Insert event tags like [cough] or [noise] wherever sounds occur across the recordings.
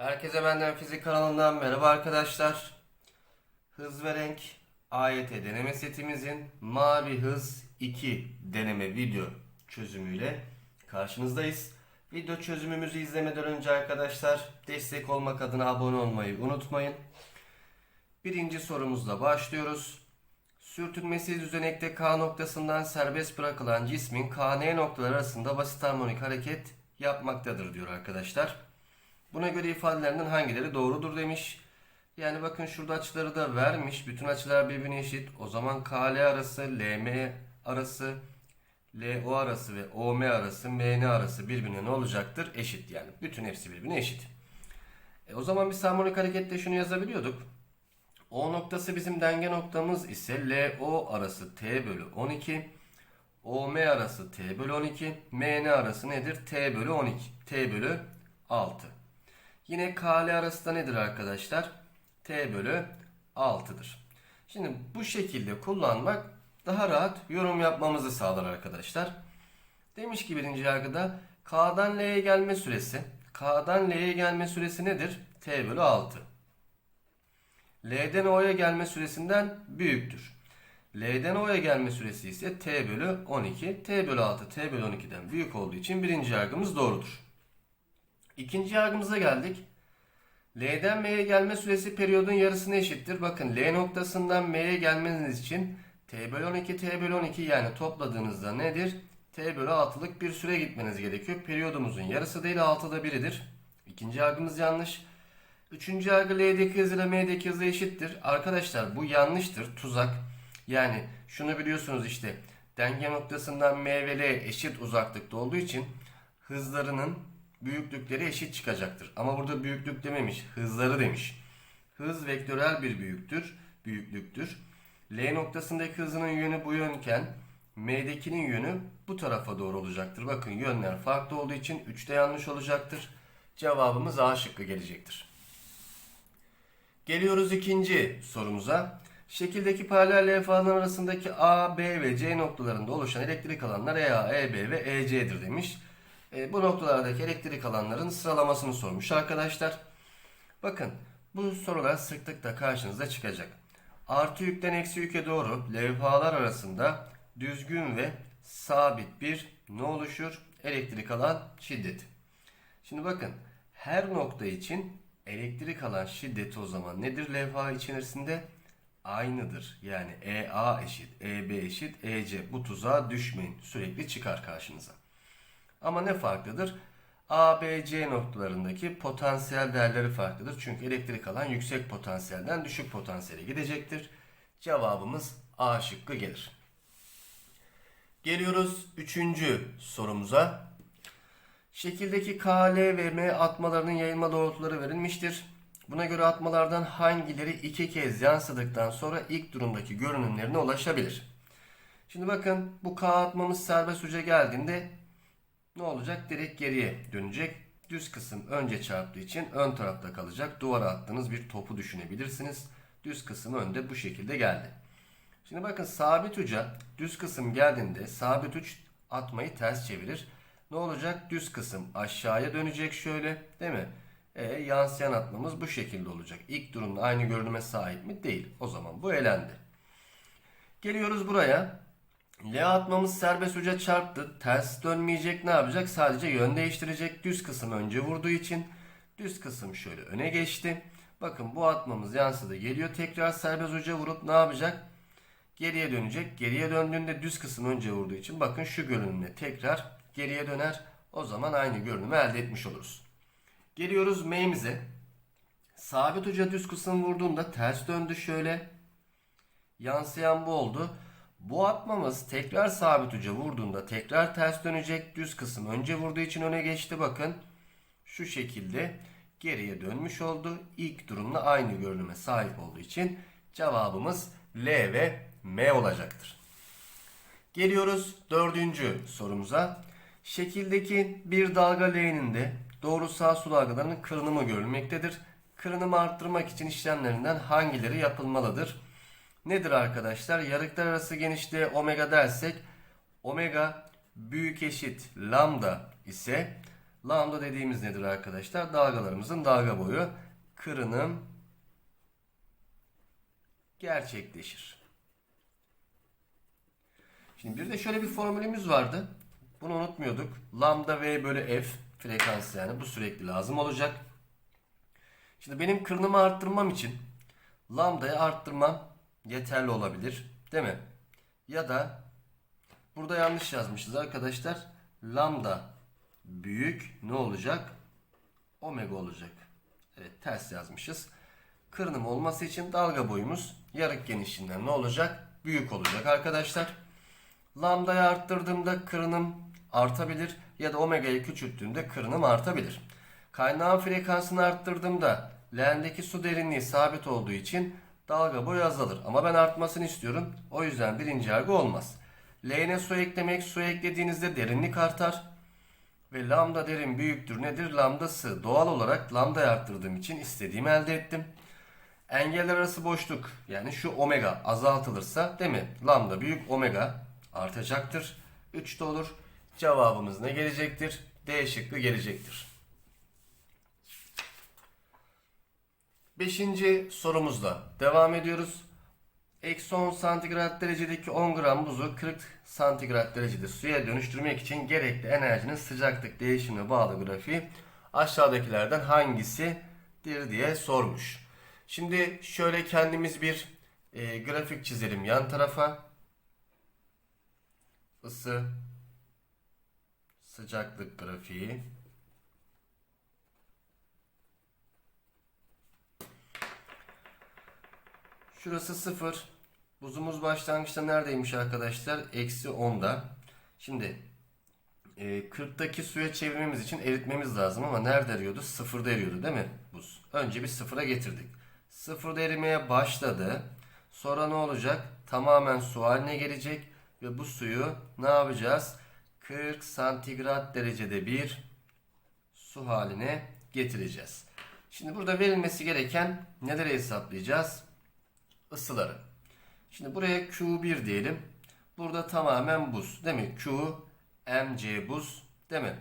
Herkese benden fizik kanalından merhaba arkadaşlar. Hız ve renk AYT deneme setimizin mavi hız 2 deneme video çözümüyle karşınızdayız. Video çözümümüzü izlemeden önce arkadaşlar destek olmak adına abone olmayı unutmayın. Birinci sorumuzla başlıyoruz. Sürtünmesiz düzenekte K noktasından serbest bırakılan cismin KN noktaları arasında basit harmonik hareket yapmaktadır diyor arkadaşlar. Buna göre ifadelerinden hangileri doğrudur demiş. Yani bakın şurada açıları da vermiş. Bütün açılar birbirine eşit. O zaman KL arası, LM arası, LO arası ve OM arası, MN arası birbirine ne olacaktır? Eşit yani. Bütün hepsi birbirine eşit. E o zaman biz harmonik harekette şunu yazabiliyorduk. O noktası bizim denge noktamız ise LO arası T bölü 12. OM arası T bölü 12. MN arası nedir? T bölü 12. T bölü 6. Yine KL arası da nedir arkadaşlar? T bölü 6'dır. Şimdi bu şekilde kullanmak daha rahat yorum yapmamızı sağlar arkadaşlar. Demiş ki birinci yargıda K'dan L'ye gelme süresi K'dan L'ye gelme süresi nedir? T bölü 6. L'den O'ya gelme süresinden büyüktür. L'den O'ya gelme süresi ise T bölü 12. T bölü 6 T bölü 12'den büyük olduğu için birinci yargımız doğrudur. İkinci yargımıza geldik. L'den M'ye gelme süresi periyodun yarısına eşittir. Bakın L noktasından M'ye gelmeniz için T bölü 12 T bölü 12 yani topladığınızda nedir? T bölü 6'lık bir süre gitmeniz gerekiyor. Periyodumuzun yarısı değil 6'da 1'idir. İkinci yargımız yanlış. Üçüncü yargı L'deki hız ile M'deki hızı eşittir. Arkadaşlar bu yanlıştır. Tuzak. Yani şunu biliyorsunuz işte denge noktasından M ve L eşit uzaklıkta olduğu için hızlarının büyüklükleri eşit çıkacaktır. Ama burada büyüklük dememiş, hızları demiş. Hız vektörel bir büyüktür, büyüklüktür. L noktasındaki hızının yönü bu yönken M'dekinin yönü bu tarafa doğru olacaktır. Bakın yönler farklı olduğu için 3'te yanlış olacaktır. Cevabımız A şıkkı gelecektir. Geliyoruz ikinci sorumuza. Şekildeki paralel levhaların arasındaki A, B ve C noktalarında oluşan elektrik alanlar EA, EB ve EC'dir demiş. E, bu noktalardaki elektrik alanların sıralamasını sormuş arkadaşlar. Bakın bu sorular sıklıkla karşınıza çıkacak. Artı yükten eksi yüke doğru levhalar arasında düzgün ve sabit bir ne oluşur? Elektrik alan şiddeti. Şimdi bakın her nokta için elektrik alan şiddeti o zaman nedir levha içerisinde? Aynıdır. Yani EA eşit, EB eşit, EC. Bu tuzağa düşmeyin. Sürekli çıkar karşınıza. Ama ne farklıdır? A, B, C noktalarındaki potansiyel değerleri farklıdır. Çünkü elektrik alan yüksek potansiyelden düşük potansiyele gidecektir. Cevabımız A şıkkı gelir. Geliyoruz üçüncü sorumuza. Şekildeki K, L ve M atmalarının yayılma doğrultuları verilmiştir. Buna göre atmalardan hangileri iki kez yansıdıktan sonra ilk durumdaki görünümlerine ulaşabilir? Şimdi bakın bu K atmamız serbest uca geldiğinde ne olacak? Direkt geriye dönecek. Düz kısım önce çarptığı için ön tarafta kalacak. Duvara attığınız bir topu düşünebilirsiniz. Düz kısım önde bu şekilde geldi. Şimdi bakın sabit uca düz kısım geldiğinde sabit uç atmayı ters çevirir. Ne olacak? Düz kısım aşağıya dönecek şöyle değil mi? E, yansıyan atmamız bu şekilde olacak. İlk durumda aynı görünüme sahip mi? Değil. O zaman bu elendi. Geliyoruz buraya. L atmamız serbest uca çarptı. Ters dönmeyecek ne yapacak? Sadece yön değiştirecek. Düz kısım önce vurduğu için düz kısım şöyle öne geçti. Bakın bu atmamız yansıdı. Geliyor tekrar serbest uca vurup ne yapacak? Geriye dönecek. Geriye döndüğünde düz kısım önce vurduğu için bakın şu görünümle tekrar geriye döner. O zaman aynı görünümü elde etmiş oluruz. Geliyoruz M'imize. Sabit uca düz kısım vurduğunda ters döndü şöyle. Yansıyan bu oldu. Bu atmamız tekrar sabit uca vurduğunda tekrar ters dönecek. Düz kısım önce vurduğu için öne geçti bakın. Şu şekilde geriye dönmüş oldu. İlk durumla aynı görünüme sahip olduğu için cevabımız L ve M olacaktır. Geliyoruz dördüncü sorumuza. Şekildeki bir dalga leğeninde doğrusal su dalgalarının kırınımı görülmektedir. Kırınımı arttırmak için işlemlerinden hangileri yapılmalıdır? Nedir arkadaşlar? Yarıklar arası genişliğe omega dersek omega büyük eşit lambda ise Lambda dediğimiz nedir arkadaşlar? Dalgalarımızın dalga boyu. Kırınım gerçekleşir. Şimdi bir de şöyle bir formülümüz vardı. Bunu unutmuyorduk. Lambda V bölü F frekansı yani bu sürekli lazım olacak. Şimdi benim kırınımı arttırmam için lambdayı arttırmam yeterli olabilir. Değil mi? Ya da burada yanlış yazmışız arkadaşlar. Lambda büyük ne olacak? Omega olacak. Evet ters yazmışız. Kırınım olması için dalga boyumuz yarık genişliğinden ne olacak? Büyük olacak arkadaşlar. Lambdayı arttırdığımda kırınım artabilir ya da omega'yı küçülttüğümde kırınım artabilir. Kaynağın frekansını arttırdığımda leğendeki su derinliği sabit olduğu için dalga boyu azalır. Ama ben artmasını istiyorum. O yüzden birinci yargı olmaz. Leğene su eklemek, su eklediğinizde derinlik artar. Ve lambda derin büyüktür nedir? Lambdası doğal olarak lambdayı arttırdığım için istediğimi elde ettim. Engeller arası boşluk yani şu omega azaltılırsa değil mi? Lambda büyük omega artacaktır. 3 de olur. Cevabımız ne gelecektir? D şıkkı gelecektir. Beşinci sorumuzla devam ediyoruz. Eksi 10 santigrat derecedeki 10 gram buzu 40 santigrat derecede suya dönüştürmek için gerekli enerjinin sıcaklık değişimine bağlı grafiği aşağıdakilerden hangisidir diye sormuş. Şimdi şöyle kendimiz bir e, grafik çizelim yan tarafa. Isı, sıcaklık grafiği. Şurası 0. Buzumuz başlangıçta neredeymiş arkadaşlar? Eksi 10'da. Şimdi e, 40'taki suya çevirmemiz için eritmemiz lazım ama nerede eriyordu? Sıfırda eriyordu değil mi buz? Önce bir sıfıra getirdik. Sıfırda erimeye başladı. Sonra ne olacak? Tamamen su haline gelecek ve bu suyu ne yapacağız? 40 santigrat derecede bir su haline getireceğiz. Şimdi burada verilmesi gereken neleri hesaplayacağız? Isıları. Şimdi buraya Q1 diyelim. Burada tamamen buz. Değil mi? Q, mc buz. Değil mi?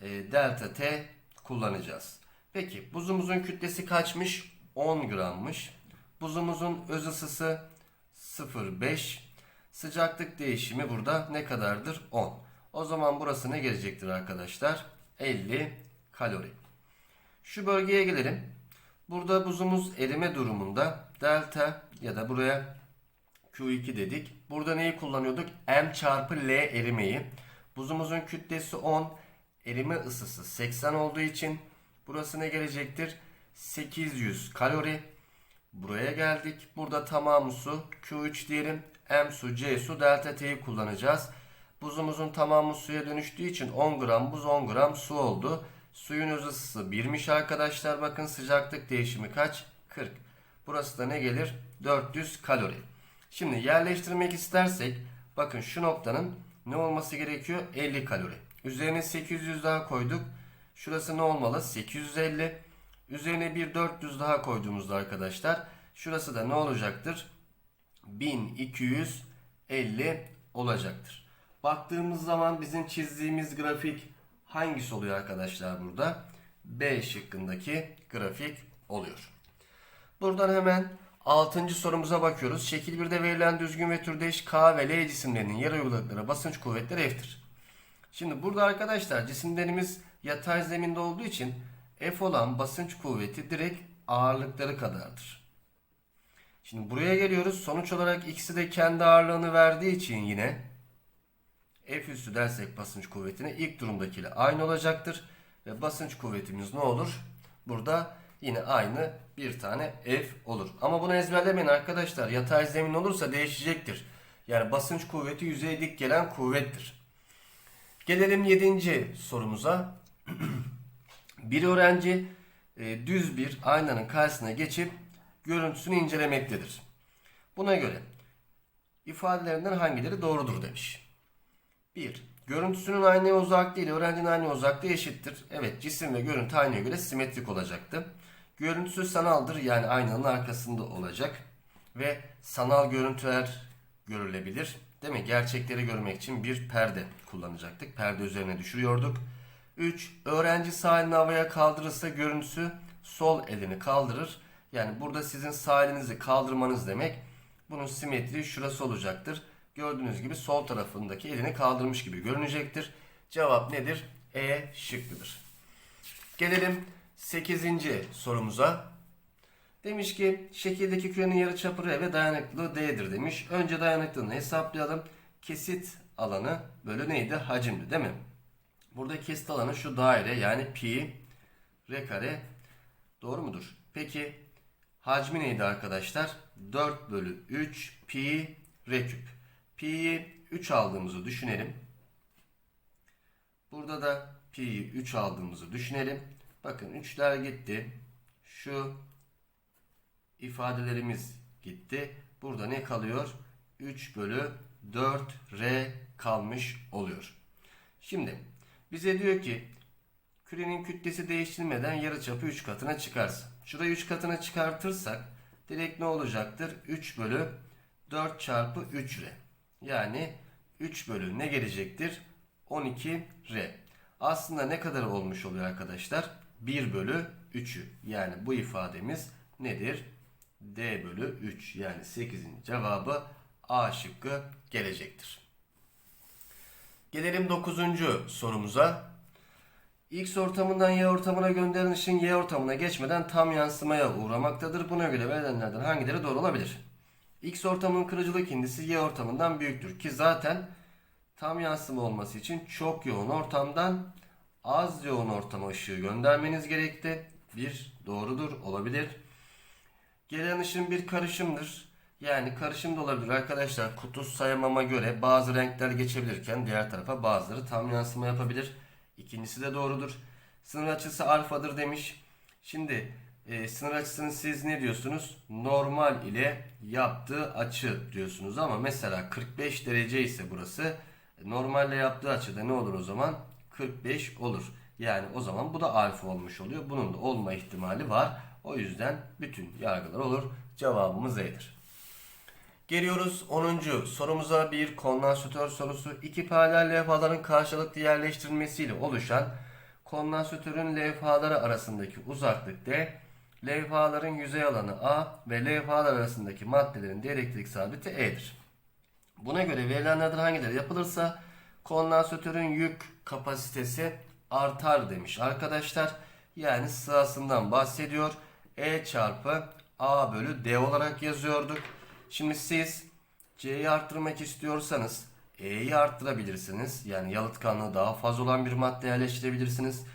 E, delta T kullanacağız. Peki buzumuzun kütlesi kaçmış? 10 grammış. Buzumuzun öz ısısı 0,5. Sıcaklık değişimi burada ne kadardır? 10. O zaman burası ne gelecektir arkadaşlar? 50 kalori. Şu bölgeye gelelim. Burada buzumuz erime durumunda delta ya da buraya Q2 dedik. Burada neyi kullanıyorduk? M çarpı L erimeyi. Buzumuzun kütlesi 10, erime ısısı 80 olduğu için burası ne gelecektir? 800 kalori. Buraya geldik. Burada tamamı su Q3 diyelim. M su, C su, delta T'yi kullanacağız. Buzumuzun tamamı suya dönüştüğü için 10 gram buz 10 gram su oldu. Suyun öz ısısı 1'miş arkadaşlar. Bakın sıcaklık değişimi kaç? 40. Burası da ne gelir? 400 kalori. Şimdi yerleştirmek istersek bakın şu noktanın ne olması gerekiyor? 50 kalori. Üzerine 800 daha koyduk. Şurası ne olmalı? 850. Üzerine bir 400 daha koyduğumuzda arkadaşlar şurası da ne olacaktır? 1250 olacaktır. Baktığımız zaman bizim çizdiğimiz grafik hangisi oluyor arkadaşlar burada? B şıkkındaki grafik oluyor. Buradan hemen 6. sorumuza bakıyoruz. Şekil 1'de verilen düzgün ve türdeş K ve L cisimlerinin yer uyguladıkları basınç kuvvetleri F'tir. Şimdi burada arkadaşlar cisimlerimiz yatay zeminde olduğu için F olan basınç kuvveti direkt ağırlıkları kadardır. Şimdi buraya geliyoruz. Sonuç olarak ikisi de kendi ağırlığını verdiği için yine F üstü dersek basınç kuvvetine ilk durumdakiyle aynı olacaktır. Ve basınç kuvvetimiz ne olur? Burada yine aynı bir tane F olur. Ama bunu ezberlemeyin arkadaşlar. Yatay zemin olursa değişecektir. Yani basınç kuvveti yüzeye dik gelen kuvvettir. Gelelim 7. sorumuza. [clears throat] bir öğrenci e, düz bir aynanın karşısına geçip görüntüsünü incelemektedir. Buna göre ifadelerinden hangileri doğrudur demiş. 1. Görüntüsünün aynı uzaklığı ile öğrencinin aynı uzaklığı eşittir. Evet cisim ve görüntü aynaya göre simetrik olacaktı. Görüntüsü sanaldır yani aynanın arkasında olacak. Ve sanal görüntüler görülebilir. Değil mi? Gerçekleri görmek için bir perde kullanacaktık. Perde üzerine düşürüyorduk. 3. Öğrenci sağ elini havaya kaldırırsa görüntüsü sol elini kaldırır. Yani burada sizin sağ elinizi kaldırmanız demek. Bunun simetriği şurası olacaktır. Gördüğünüz gibi sol tarafındaki elini kaldırmış gibi görünecektir. Cevap nedir? E şıkkıdır. Gelelim 8. sorumuza. Demiş ki şekildeki kürenin yarıçapı R ve dayanıklılığı D'dir demiş. Önce dayanıklılığını hesaplayalım. Kesit alanı bölü neydi? Hacimdi değil mi? Burada kesit alanı şu daire yani pi r kare doğru mudur? Peki hacmi neydi arkadaşlar? 4 bölü 3 pi r küp. Pi'yi 3 aldığımızı düşünelim. Burada da pi'yi 3 aldığımızı düşünelim. Bakın 3'ler gitti. Şu ifadelerimiz gitti. Burada ne kalıyor? 3 bölü 4 r kalmış oluyor. Şimdi bize diyor ki kürenin kütlesi değiştirmeden yarıçapı 3 katına çıkarsın. Şurayı 3 katına çıkartırsak direkt ne olacaktır? 3 bölü 4 çarpı 3r. Yani 3 bölü ne gelecektir? 12 r. Aslında ne kadar olmuş oluyor arkadaşlar? 1 bölü 3'ü. Yani bu ifademiz nedir? D bölü 3 yani 8'in cevabı A şıkkı gelecektir. Gelelim 9. sorumuza. X ortamından Y ortamına gönderilen ışın Y ortamına geçmeden tam yansımaya uğramaktadır. Buna göre verilenlerden hangileri doğru olabilir? X ortamının kırıcılık indisi Y ortamından büyüktür ki zaten tam yansıma olması için çok yoğun ortamdan az yoğun ortama ışığı göndermeniz gerekti. Bir doğrudur olabilir. Gelen ışın bir karışımdır. Yani karışım da olabilir arkadaşlar. Kutu sayamama göre bazı renkler geçebilirken diğer tarafa bazıları tam yansıma yapabilir. İkincisi de doğrudur. Sınır açısı alfadır demiş. Şimdi e, sınır açısını siz ne diyorsunuz? Normal ile yaptığı açı diyorsunuz ama mesela 45 derece ise burası e, normalle yaptığı açıda ne olur o zaman? 45 olur. Yani o zaman bu da alfa olmuş oluyor. Bunun da olma ihtimali var. O yüzden bütün yargılar olur. Cevabımız E'dir. Geliyoruz 10. sorumuza bir kondansatör sorusu. İki paralel levhaların karşılıklı yerleştirilmesiyle oluşan kondansatörün levhaları arasındaki uzaklık D, levhaların yüzey alanı A ve levhalar arasındaki maddelerin elektrik sabiti E'dir. Buna göre verilenlerden hangileri yapılırsa kondansatörün yük kapasitesi artar demiş arkadaşlar. Yani sırasından bahsediyor. E çarpı A bölü D olarak yazıyorduk. Şimdi siz C'yi arttırmak istiyorsanız E'yi arttırabilirsiniz. Yani yalıtkanlığı daha fazla olan bir madde yerleştirebilirsiniz.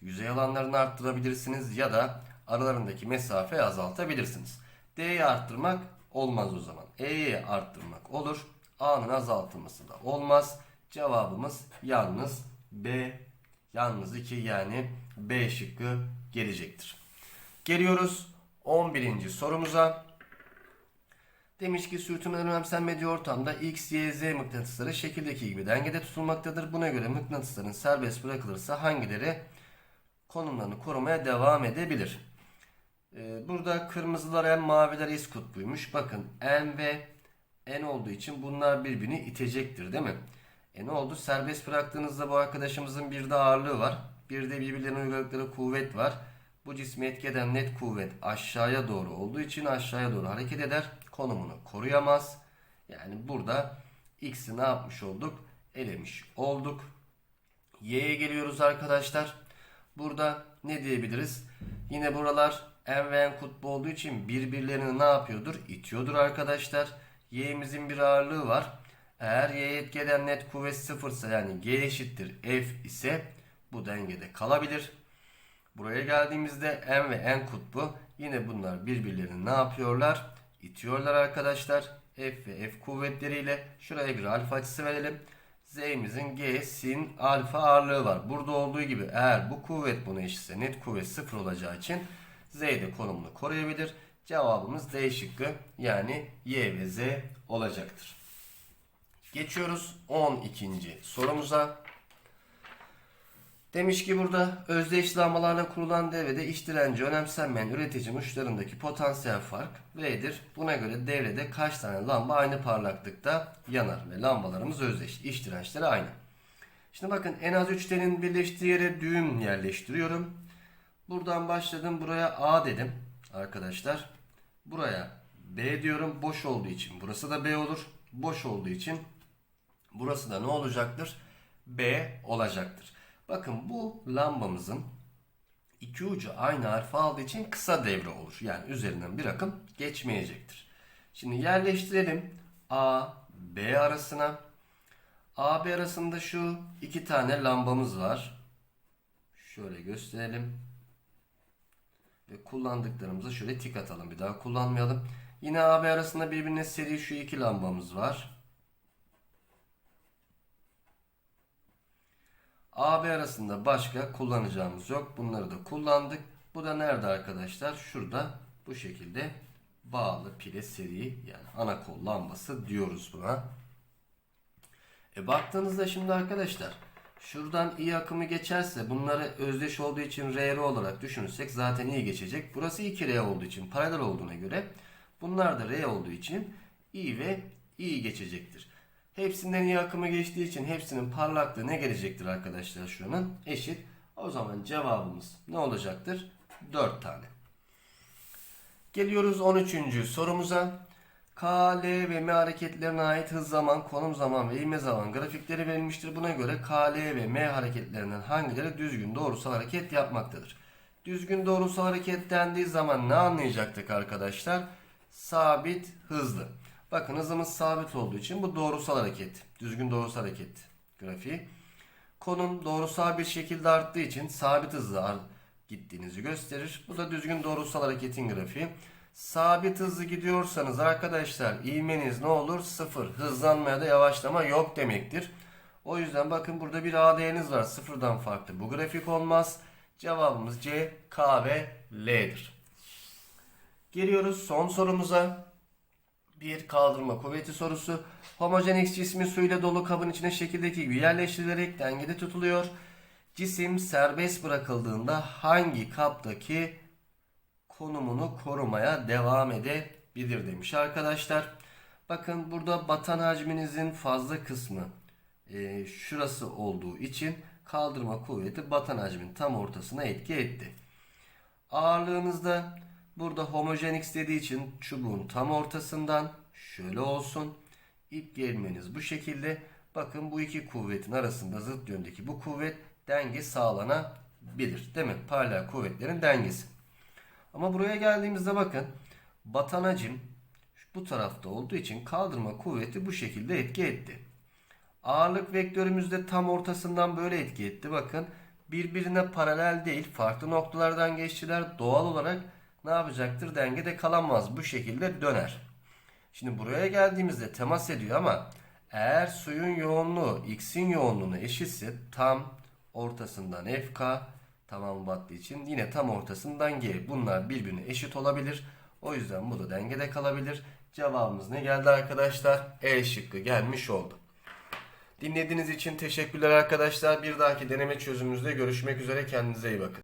Yüzey alanlarını arttırabilirsiniz ya da aralarındaki mesafeyi azaltabilirsiniz. D'yi arttırmak olmaz o zaman. E'yi arttırmak olur. A'nın azaltılması da olmaz. Cevabımız yalnız B. Yalnız 2 yani B şıkkı gelecektir. Geliyoruz 11. sorumuza. Demiş ki sürtünmeden önemsenmediği ortamda X, Y, Z mıknatısları şekildeki gibi dengede tutulmaktadır. Buna göre mıknatısların serbest bırakılırsa hangileri konumlarını korumaya devam edebilir? Ee, burada kırmızılar en maviler iz kutbuymuş. Bakın N ve N olduğu için bunlar birbirini itecektir değil mi? E ne oldu? Serbest bıraktığınızda bu arkadaşımızın bir de ağırlığı var. Bir de birbirlerine uyguladıkları kuvvet var. Bu cismi etki eden net kuvvet aşağıya doğru olduğu için aşağıya doğru hareket eder. Konumunu koruyamaz. Yani burada x'i ne yapmış olduk? Elemiş olduk. Y'ye geliyoruz arkadaşlar. Burada ne diyebiliriz? Yine buralar n ve n kutbu olduğu için birbirlerini ne yapıyordur? İtiyordur arkadaşlar. Y'imizin bir ağırlığı var. Eğer y'ye etki eden net kuvvet sıfırsa yani g eşittir f ise bu dengede kalabilir. Buraya geldiğimizde n ve n kutbu yine bunlar birbirlerini ne yapıyorlar? İtiyorlar arkadaşlar. F ve F kuvvetleriyle şuraya bir alfa açısı verelim. Z'imizin G, sin, alfa ağırlığı var. Burada olduğu gibi eğer bu kuvvet buna eşitse net kuvvet sıfır olacağı için Z de konumunu koruyabilir. Cevabımız D şıkkı yani Y ve Z olacaktır. Geçiyoruz 12. sorumuza. Demiş ki burada özdeş lambalarla kurulan devrede iç direnci önemsenmeyen üretici uçlarındaki potansiyel fark V'dir. Buna göre devrede kaç tane lamba aynı parlaklıkta yanar ve lambalarımız özdeş. İç dirençleri aynı. Şimdi bakın en az 3 telin birleştiği yere düğüm yerleştiriyorum. Buradan başladım buraya A dedim arkadaşlar. Buraya B diyorum boş olduğu için. Burası da B olur. Boş olduğu için burası da ne olacaktır? B olacaktır. Bakın bu lambamızın iki ucu aynı harfi aldığı için kısa devre olur. Yani üzerinden bir akım geçmeyecektir. Şimdi yerleştirelim A, B arasına. A, B arasında şu iki tane lambamız var. Şöyle gösterelim. Ve kullandıklarımıza şöyle tik atalım. Bir daha kullanmayalım. Yine A, B arasında birbirine seri şu iki lambamız var. AB arasında başka kullanacağımız yok. Bunları da kullandık. Bu da nerede arkadaşlar? Şurada bu şekilde bağlı pile seri yani ana kol lambası diyoruz buna. E baktığınızda şimdi arkadaşlar şuradan iyi akımı geçerse bunları özdeş olduğu için RR olarak düşünürsek zaten iyi geçecek. Burası 2R olduğu için paralel olduğuna göre bunlar da R olduğu için iyi ve iyi geçecektir. Hepsinden iyi akımı geçtiği için hepsinin parlaklığı ne gelecektir arkadaşlar şunun? Eşit. O zaman cevabımız ne olacaktır? 4 tane. Geliyoruz 13. sorumuza. K, L ve M hareketlerine ait hız zaman, konum zaman ve ivme zaman grafikleri verilmiştir. Buna göre K, L ve M hareketlerinden hangileri düzgün doğrusal hareket yapmaktadır? Düzgün doğrusal hareket dendiği zaman ne anlayacaktık arkadaşlar? Sabit, hızlı. Bakın hızımız sabit olduğu için bu doğrusal hareket. Düzgün doğrusal hareket grafiği. Konum doğrusal bir şekilde arttığı için sabit hızla gittiğinizi gösterir. Bu da düzgün doğrusal hareketin grafiği. Sabit hızlı gidiyorsanız arkadaşlar ivmeniz ne olur? Sıfır. Hızlanmaya da yavaşlama yok demektir. O yüzden bakın burada bir A var. Sıfırdan farklı. Bu grafik olmaz. Cevabımız C, K ve L'dir. Geliyoruz son sorumuza. Bir kaldırma kuvveti sorusu. Homojen X cismi suyla dolu kabın içine şekildeki gibi yerleştirilerek dengede tutuluyor. Cisim serbest bırakıldığında hangi kaptaki konumunu korumaya devam edebilir demiş arkadaşlar. Bakın burada batan hacminizin fazla kısmı e, şurası olduğu için kaldırma kuvveti batan hacmin tam ortasına etki etti. Ağırlığınızda burada homojen x dediği için çubuğun tam ortasından şöyle olsun. İp gelmeniz bu şekilde. Bakın bu iki kuvvetin arasında zıt yöndeki bu kuvvet denge sağlanabilir. Değil mi? Paralel kuvvetlerin dengesi. Ama buraya geldiğimizde bakın batan hacim bu tarafta olduğu için kaldırma kuvveti bu şekilde etki etti. Ağırlık vektörümüz de tam ortasından böyle etki etti. Bakın birbirine paralel değil farklı noktalardan geçtiler. Doğal olarak ne yapacaktır? Dengede kalamaz. Bu şekilde döner. Şimdi buraya geldiğimizde temas ediyor ama eğer suyun yoğunluğu x'in yoğunluğuna eşitse tam ortasından FK tamamı battığı için yine tam ortasından G. Bunlar birbirine eşit olabilir. O yüzden bu da dengede kalabilir. Cevabımız ne geldi arkadaşlar? E şıkkı gelmiş oldu. Dinlediğiniz için teşekkürler arkadaşlar. Bir dahaki deneme çözümümüzde görüşmek üzere. Kendinize iyi bakın.